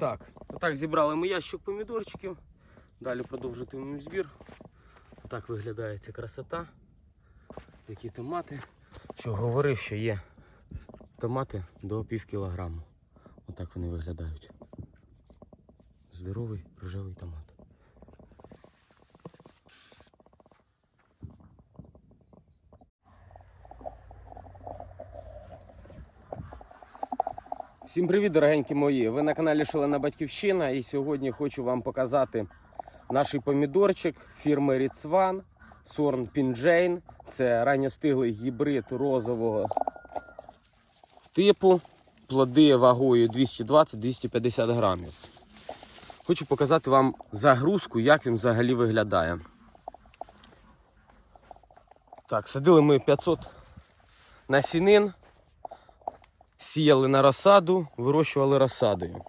Так, отак зібрали ми ящик помідорчиків. Далі продовжуватимемо збір. Так виглядає ця красота. Такі томати. Що говорив, що є томати до пів кілограму. Отак вони виглядають. Здоровий рожевий томат. Всім привіт, дорогенькі мої! Ви на каналі Шалена Батьківщина і сьогодні хочу вам показати наш помідорчик фірми Ріцван Сорн Пінджейн. Це ранньостиглий гібрид розового типу. Плоди вагою 220-250 грамів. Хочу показати вам загрузку, як він взагалі виглядає. Так, садили ми 500 насінин сіяли на розсаду, вирощували розсадою.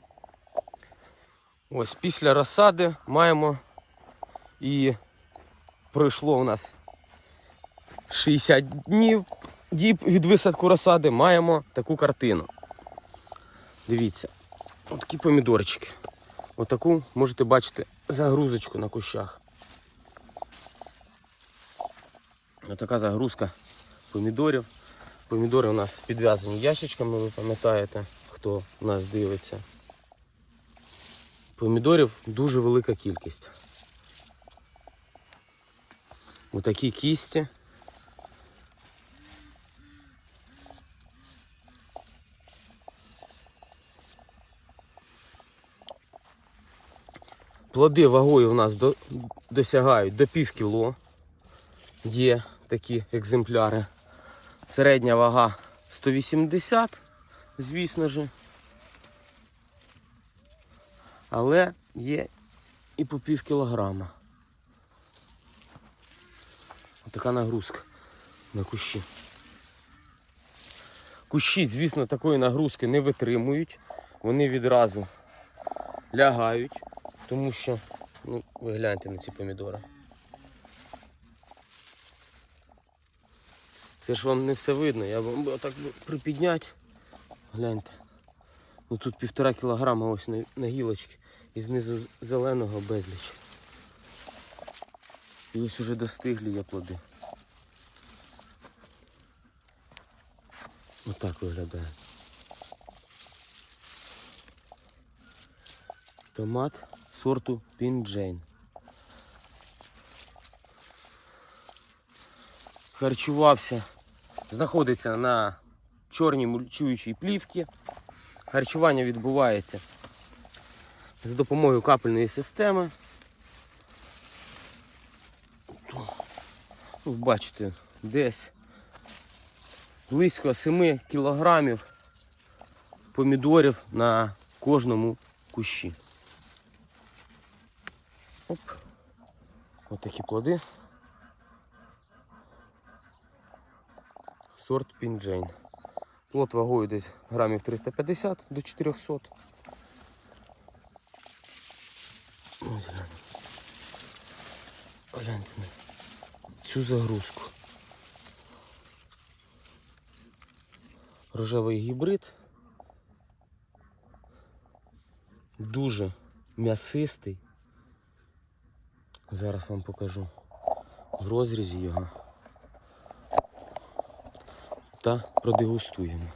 Ось після розсади маємо і пройшло у нас 60 днів діб від висадку розсади, маємо таку картину. Дивіться, отакі помідорчики. Отаку можете бачити загрузочку на кущах. Отака загрузка помідорів. Помідори у нас підв'язані ящичками, ви пам'ятаєте, хто нас дивиться. Помідорів дуже велика кількість. Отакі кісті. Плоди вагою у нас до, досягають до пів кіло. Є такі екземпляри. Середня вага 180, звісно ж. Але є і по пів кілограма. Така нагрузка на кущі. Кущі, звісно, такої нагрузки не витримують. Вони відразу лягають, тому що, ну, ви гляньте на ці помідори. Це ж вам не все видно, я вам отак припідняти. Гляньте. Ну тут півтора кілограма ось на, на гілочці. І знизу зеленого безліч. І ось уже достиглі є плоди. Отак виглядає. Томат сорту Пінджейн. харчувався, знаходиться на чорній мульчуючій плівці. Харчування відбувається за допомогою капельної системи. Ну, бачите, десь близько 7 кілограмів помідорів на кожному кущі. Оп. Ось такі плоди. Сорт Пінджейн. Плод вагою десь грамів 350 до 400. Ось гляньте. Гляньте на цю загрузку. Рожевий гібрид. Дуже м'ясистий. Зараз вам покажу в розрізі його та продегустуємо.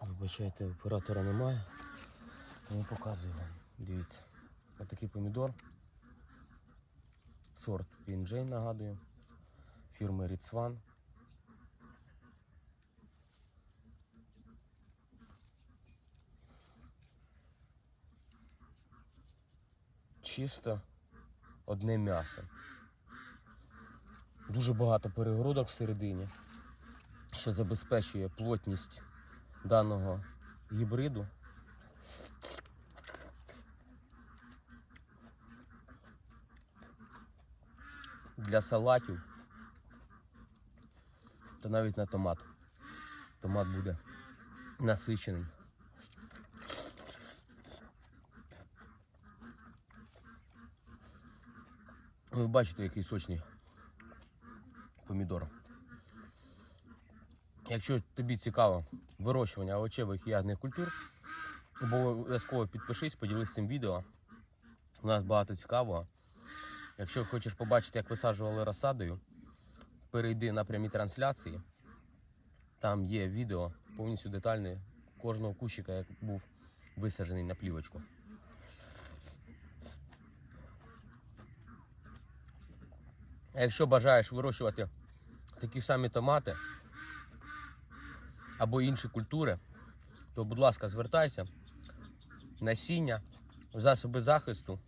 Вибачайте, оператора немає. Тому показую вам. Дивіться. Отакий помідор. Сорт Пінджей, нагадую. Фірми Ріцван. Чисто одне м'ясо. Дуже багато перегородок всередині, що забезпечує плотність даного гібриду. Для салатів та навіть на томат. Томат буде насичений. Ви бачите, який сочний помідор. Якщо тобі цікаво вирощування овочевих і ягідних культур, обов'язково підпишись, поділись цим відео. У нас багато цікавого. Якщо хочеш побачити, як висаджували розсадою, перейди на прямі трансляції. Там є відео повністю детальне кожного кущика, як був висаджений на плівочку. Якщо бажаєш вирощувати такі самі томати або інші культури, то, будь ласка, звертайся. Насіння, засоби захисту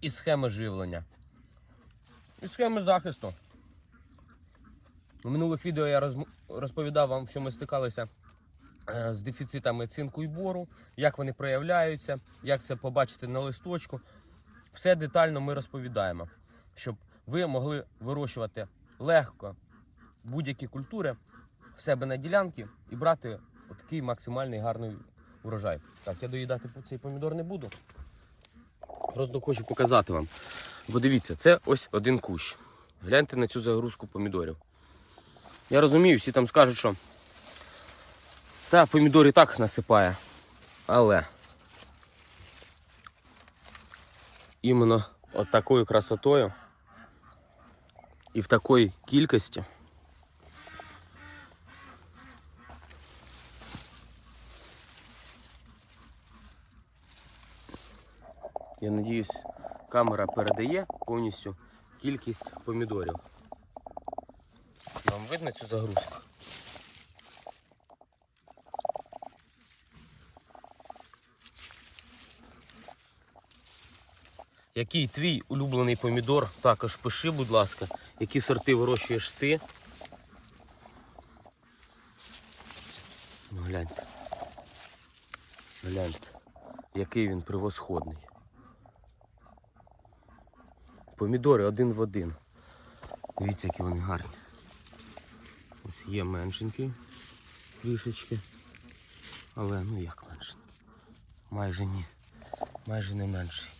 і схеми живлення. І схеми захисту. У минулих відео я розповідав вам, що ми стикалися е, з дефіцитами цинку і бору, як вони проявляються, як це побачити на листочку. Все детально ми розповідаємо, щоб ви могли вирощувати легко будь-які культури в себе на ділянці і брати такий максимальний гарний урожай. Так, я доїдати цей помідор не буду. Просто хочу показати вам. Бо дивіться, це ось один кущ. Гляньте на цю загрузку помідорів. Я розумію, всі там скажуть, що та помідор і так насипає. Але іменно от такою красотою і в такій кількості. Я надіюсь, камера передає повністю кількість помідорів. Вам видно цю загрузку? Який твій улюблений помідор? Також пиши, будь ласка, які сорти вирощуєш ти. Ну, гляньте. Гляньте, який він превосходний. Помідори один в один. Дивіться, які вони гарні. Ось є меншенький трішечки. Але ну як меншенький? Майже ні. Майже не менший.